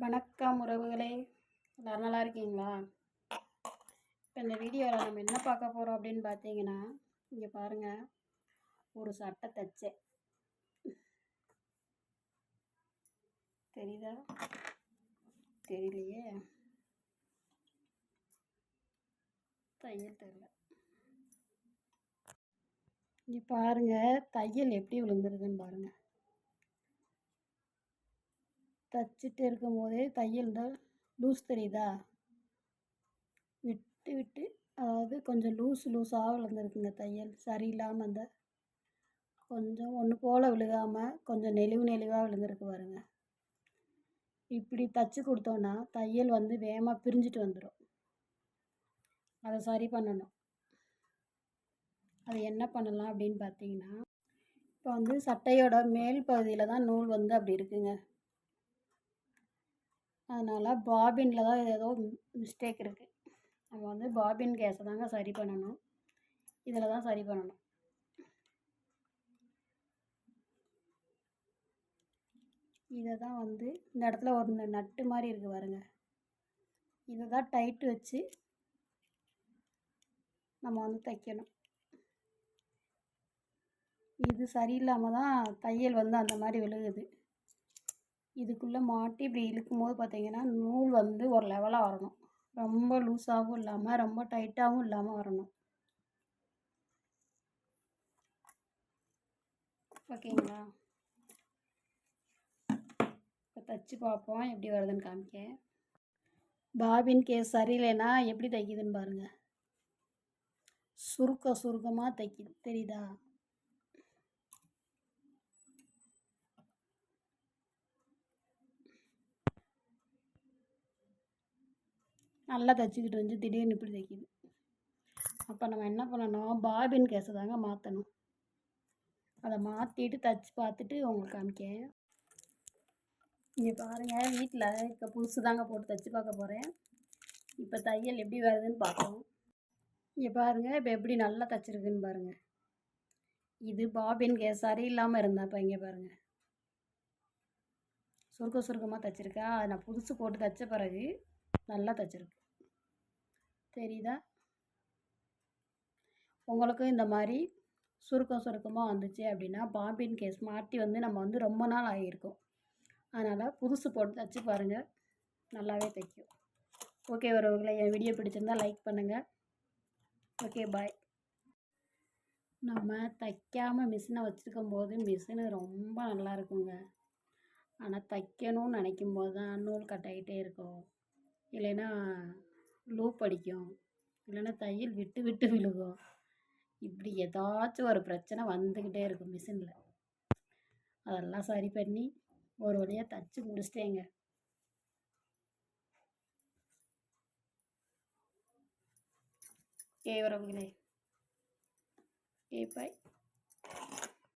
வணக்கம் உறவுகளே. எல்லோரும் நல்லா இருக்கீங்களா? இப்போ இந்த வீடியோவில் நம்ம என்ன பார்க்க போகிறோம் அப்படின்னு பார்த்தீங்கன்னா இங்கே பாருங்கள் ஒரு சட்டை தைச்சேன் தெரியுதா? தெரியலையே. தையல் தெரியல. இங்கே பாருங்கள் தையல் எப்படி விழுந்துருக்குன்னு பாருங்கள் தைச்சிட்டு இருக்கும் போதே தையல் தான் லூஸ் தெரியுதா? விட்டு விட்டு அதாவது கொஞ்சம் லூஸ் லூஸாக விழுந்துருக்குங்க தையல். சரியில்லாமல் அந்த கொஞ்சம் ஒன்று போல் விழுகாமல் கொஞ்சம் நெளிவு நெளிவாக விழுந்துருக்கு பாருங்க. இப்படி தைச்சி கொடுத்தோன்னா தையல் வந்து வேகமாக பிரிஞ்சுட்டு வந்துடும் அதை சரி பண்ணணும். அது என்ன பண்ணலாம் அப்படின்னு பார்த்தீங்கன்னா இப்போ வந்து சட்டையோட மேல் பகுதியில் தான் நூல் வந்து அப்படி இருக்குங்க. அதனால் பாபினில் தான் ஏதோ மிஸ்டேக் இருக்குது நம்ம வந்து பாபின் கேஸை தாங்க சரி பண்ணணும். இதில் தான் சரி பண்ணணும். இதை தான் வந்து இந்த இடத்துல ஒரு நட்டு மாதிரி இருக்குது பாருங்க. இதை தான் டைட்டு வச்சு நம்ம வந்து தைக்கணும். இது சரியில்லாமல் தான் தையல் வந்து அந்த மாதிரி விழுகுது. இதுக்குள்ளே மாட்டி இப்படி இழுக்கும் போது பார்த்தீங்கன்னா நூல் வந்து ஒரு லெவலாக வரணும். ரொம்ப லூஸாகவும் இல்லாமல் ரொம்ப டைட்டாகவும் இல்லாமல் வரணும். ஓகேங்களா? இப்போ தைச்சி பார்ப்போம் எப்படி வருதுன்னு காமிக்க. பாபின் கேஸ் சரியில்லைன்னா எப்படி தைக்குதுன்னு பாருங்கள் சுருக்க சுருக்கமாக தைக்குது. தெரியுதா? நல்லா தைச்சிக்கிட்டு இருந்துச்சு திடீர்னு இப்படி தைக்கிது. அப்போ நம்ம என்ன பண்ணணும்? பாபின் கேஸை தாங்க மாற்றணும் அதை மாற்றிட்டு தைச்சி பார்த்துட்டு உங்களுக்கு காமிக்கேன். இங்கே பாருங்கள் வீட்டில் இப்போ புதுசு தாங்க போட்டு தைச்சி பார்க்க போகிறேன் இப்போ தையல் எப்படி வருதுன்னு பார்ப்போம். இங்கே பாருங்கள் இப்போ எப்படி நல்லா தைச்சிருக்குன்னு பாருங்கள் இது பாபின் கேஸ் சரியில்லாமல் இருந்தால் இப்போ இங்கே பாருங்கள் சுருக்க சுருக்கமாக தைச்சிருக்கா. அதை நான் புதுசு போட்டு தைச்ச பிறகு நல்லா தைச்சிருக்கு. தெரியுதா? உங்களுக்கும் இந்த மாதிரி சுருக்கம் சுருக்கமாக வந்துச்சு அப்படின்னா பாம்பின் கேஸ் மாட்டி வந்து நம்ம வந்து ரொம்ப நாள் ஆகியிருக்கோம். அதனால் புதுசு போட்டு தைச்சி பாருங்கள் நல்லாவே தைக்கும். ஓகே வரவங்களை என் வீடியோ பிடிச்சிருந்தா லைக் பண்ணுங்கள் ஓகே பாய் நம்ம தைக்காமல் மிஷினை வச்சுருக்கும் போது மிஷினு ரொம்ப நல்லா இருக்குங்க. ஆனால் தைக்கணும்னு நினைக்கும் போது தான் நூல் கட்டாகிட்டே இருக்கும். இல்லைன்னா லூப் அடிக்கும். இல்லைன்னா தையல் விட்டு விட்டு விழுகும். இப்படி ஏதாச்சும் ஒரு பிரச்சனை வந்துக்கிட்டே இருக்கும் மிஷினில். அதெல்லாம் சரி பண்ணி ஒரு வழியாக தைச்சி முடிச்சிட்டேங்க. ஏ உறவுகளே ஏ பாய்